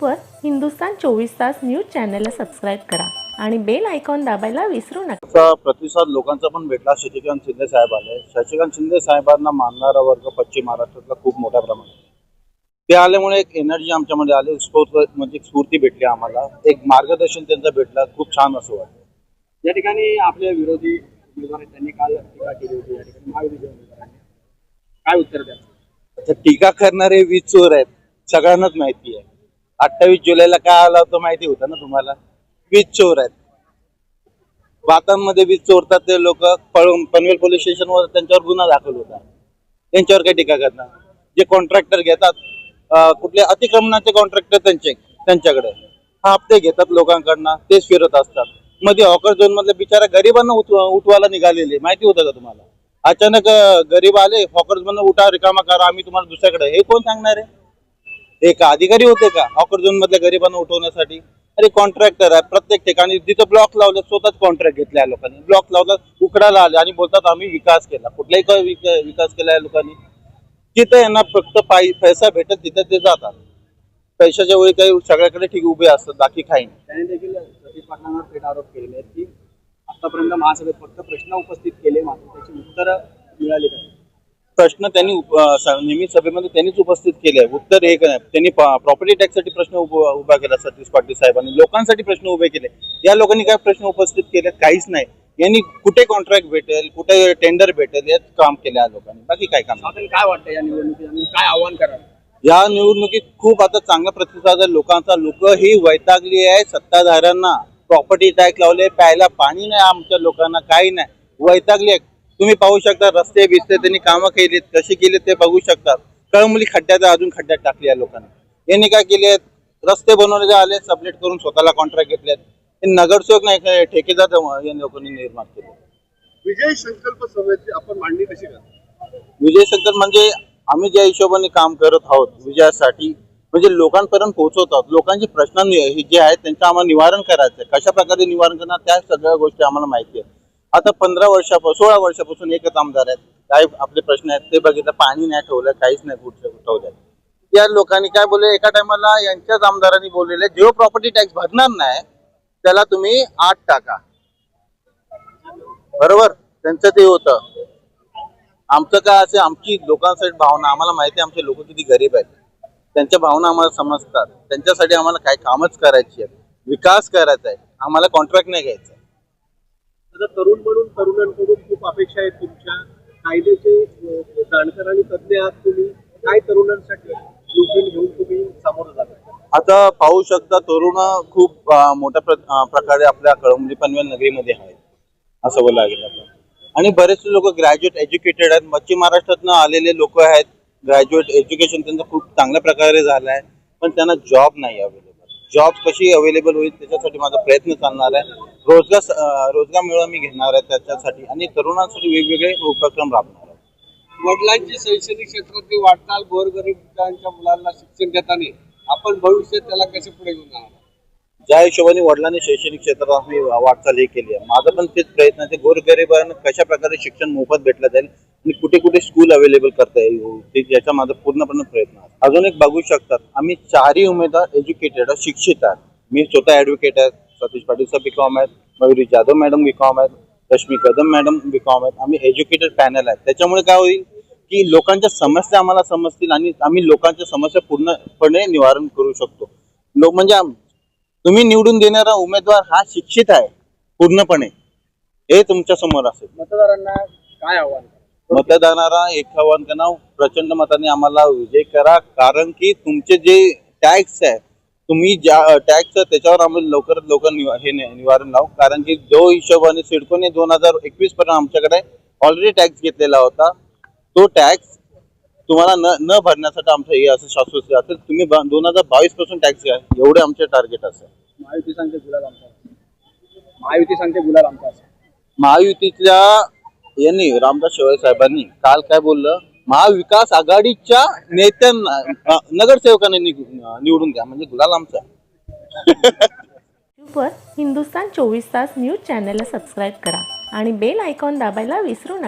वर हिंदुस्तान चोवीस तास न्यूज चॅनलला सबस्क्राईब करा आणि बेल आयकॉन दाबायला विसरू नका. प्रतिसाद लोकांचा पण भेटला. शशिकांत शिंदे साहेब आले. शशिकांत शिंदे साहेबांना मानणारा वर्ग पश्चिम महाराष्ट्रातला खूप मोठ्या प्रमाणात आहे. ते आल्यामुळे एक एनर्जी आमच्यामध्ये आली. स्फूर्त म्हणजे एक स्फूर्ती भेटली आम्हाला. एक मार्गदर्शन त्यांचं भेटलं. खूप छान असं वाटतं या ठिकाणी आपले विरोधी त्यांनी काल टीका केली होती. या ठिकाणी काय उत्तर द्या टीका करणारे वीज चोर आहेत. सगळ्यांनाच माहिती आहे. अठ्ठावीस जुलैला काय आला होतं माहिती होतं ना तुम्हाला? वीज चोर आहेत. बातांमध्ये वीज चोरतात ते लोक. पनवेल पोलीस स्टेशनवर त्यांच्यावर गुन्हा दाखल होता. त्यांच्यावर काही टीका करणार जे कॉन्ट्रॅक्टर घेतात कुठले अतिक्रमणाचे कॉन्ट्रॅक्टर त्यांचे त्यांच्याकडे. हप्ते घेतात लोकांकडनं तेच फिरत असतात. मध्ये हॉकर झोन मधले बिचारा गरिबांना उठ उठवायला निघालेले. माहिती होतं का तुम्हाला? अचानक गरीब आले हॉकर झोन उठा रिकामा करा आम्ही तुम्हाला दुसऱ्याकडे. हे कोण सांगणार? आहे हे का? अधिकारी होते का? हॉकर झोन मधल्या गरिबांना उठवण्यासाठी? अरे कॉन्ट्रॅक्टर आहे. प्रत्येक ठिकाणी जिथं ब्लॉक लावले स्वतःच कॉन्ट्रॅक्ट घेतला या लोकांनी. ब्लॉक लावला उकडायला आले आणि बोलतात आम्ही विकास केला. कुठलाही क- विक- विकास केला या लोकांनी. तिथं यांना फक्त पाय पैसा भेटत तिथं ते जातात. पैशाच्या वेळी काही सगळ्याकडे ठीक उभे असतात बाकी काही त्याने देखील सतीश पाटलांवर थेट आरोप केलेले आहेत की आतापर्यंत महासभेत फक्त प्रश्न उपस्थित केले मात्र त्याची उत्तरं मिळाली का प्रश्न त्यांनी नियमित सभेमध्ये त्यांनीच उपस्थित केले आहे उत्तर हे त्यांनी प्रॉपर्टी टॅक्ससाठी प्रश्न उभ- केला सतीश पाटील साहेबांनी लोकांसाठी प्रश्न उभे केले. या लोकांनी काय प्रश्न उपस्थित केले काहीच नाही. यांनी कुठे कॉन्ट्रॅक्ट भेटेल? कुठे टेंडर भेटेल? यात काम केलं या लोकांनी. बाकी काय काम? काय वाटतं या निवडणुकीत? काय आव्हान कराल? या निवडणुकीत खूप आता चांगला प्रतिसाद आहे लोकांचा. लोक ही वैतागली आहे सत्ताधाऱ्यांना. प्रॉपर्टी टॅक्स लावले प्यायला पाणी नाही आमच्या लोकांना काही नाही. वैतागली आहे. तुम्ही पाहू शकता रस्ते बिस्ते त्यांनी कामं केलीत कशी केलीत ते बघू शकतात. कळमुली खड्ड्यात अजून खड्ड्यात टाकली आहे लोकांना. यांनी काय केले रस्ते बनवण्याचे आले सबलेट करून स्वतःला कॉन्ट्रॅक्ट घेतलेत हे नगरसेवक नाही हे ठेकेदार या लोकांनी निर्माण केले. विजय संकल्प सभेची आपण मांडणी कशी करता विजय शंकर म्हणजे आम्ही ज्या हिशोबाने काम करत आहोत विजयासाठी म्हणजे लोकांपर्यंत पोहोचवत आहोत. लोकांचे प्रश्न हे जे आहेत त्यांचं आम्हाला निवारण करायचं आहे कशा प्रकारे निवारण करणार त्या सगळ्या गोष्टी आम्हाला माहिती आहे आता पंधरा वर्षापासून सोळा वर्षापासून एकच आमदार आहेत. काय आपले प्रश्न आहेत ते बघितलं पाणी नाही ठेवलं काहीच नाही कुठचं ठेवलं. या लोकांनी काय बोलले एका टायमाला यांच्याच आमदारांनी बोललेले जेव्हा प्रॉपर्टी टॅक्स भरणार नाही त्याला तुम्ही आठ टाका. बरोबर? त्यांचं ते होतं. आमचं काय असे आमची लोकांसाठी भावना आम्हाला माहिती आहे आमचे लोक किती गरीब आहेत. त्यांच्या भावना आम्हाला समजतात. त्यांच्यासाठी आम्हाला काय कामच करायची आहे विकास करायचा आहे. आम्हाला कॉन्ट्रॅक्ट नाही घ्यायचं. आता तरुण म्हणून तरुणांकडून खूप अपेक्षा आहेत तुमच्या. कायद्याचे जाणकार आणि तज्ज्ञ आहात तुम्ही. काय तरुणांसाठी योजना घेऊन तुम्ही सामोरं जाता आता पाहू शकता तरुण खूप मोठ्या प्र- प्रकारे आपल्या कळंबली पनवेल नगरीमध्ये आहेत. असं बोला लागेल आपण आणि बरेचसे लोक ग्रॅज्युएट एज्युकेटेड आहेत. मच्छी महाराष्ट्रातनं आलेले लोक आहेत. ग्रॅज्युएट एज्युकेशन त्यांचं खूप चांगल्या प्रकारे झालं आहे पण त्यांना जॉब नाही अवेलेबल जॉब कशी अवेलेबल होईल त्याच्यासाठी माझा प्रयत्न चालणार आहे. रोजगार रोजगार मेळावा मी घेणार आहे त्याच्यासाठी आणि तरुणांसाठी वेगवेगळे उपक्रम राबणार आहे. वडिलांची शैक्षणिक क्षेत्रातली वाटचाल गोरगरिबांच्या मुलांना शिक्षण देताना आपण भविष्यात त्याला कसे पुढे घेऊन जाणार ज्या हिशोबाने वडिलांनी शैक्षणिक क्षेत्रात आम्ही वाटचाल हे केली आहे माझा पण तेच प्रयत्न आहे ते गोरगरिबांना कशा प्रकारे शिक्षण मोफत भेटलं जाईल आणि कुठे कुठे स्कूल अवेलेबल करता येईल ते याचा माझा पूर्णपणे प्रयत्न आहे. अजून एक बघू शकतात. आम्ही चारही उमेदवार एज्युकेटेड शिक्षित आहेत. मी स्वतः ऍडव्होकेट आहे. सतीश पाटील सर बीकॉम आहेत. मयुरी जाधव मॅडम बीकॉम आहेत. रश्मी कदम मॅडम बीकॉम आहेत. आम्ही एज्युकेटेड पॅनल आहेत. त्याच्यामुळे काय होईल की लोकांच्या समस्या आम्हाला समजतील आणि आम्ही लोकांच्या समस्या पूर्णपणे निवारण करू शकतो. लोक म्हणजे तुम्ही निवडून देणारा उमेदवार हा शिक्षित आहे पूर्णपणे. हे तुमच्यासमोर असेल. मतदारांना काय आव्हान? कराल? मतदारांना एक आव्हान करा प्रचंड मताने आम्हाला विजय करा. कारण की तुमचे जे टॅक्स आहे तुम्ही ज्या टॅक्स त्याच्यावर आम्ही लवकरात लवकर निवा- हे निवारण लावू. कारण की जो हिशोबाने सिडकोने दोन हजार एकवीस पर्यंत आमच्याकडे ऑलरेडी टॅक्स घेतलेला होता तो टॅक्स तुम्हाला न न भरण्यासाठी आमचं हे असं शाश्वत असेल. तुम्ही दोन हजार बावीसपासून टॅक्स घ्या. एवढे आमचे टार्गेट असेल. महायुती सांगते गुलाल आमचा. महायुती सांगते गुलाल आमचा असेल. महायुतीतल्या यांनी रामदास शेवाळे साहेबांनी काल काय बोललं? महाविकास आघाडीच्या नेत्यांना नगरसेवकांनी निवडून घ्या म्हणजे गुलाल आमचा. हिंदुस्तान चोवीस तास न्यूज चॅनलला सबस्क्राईब करा आणि बेल आयकॉन दाबायला विसरू नका.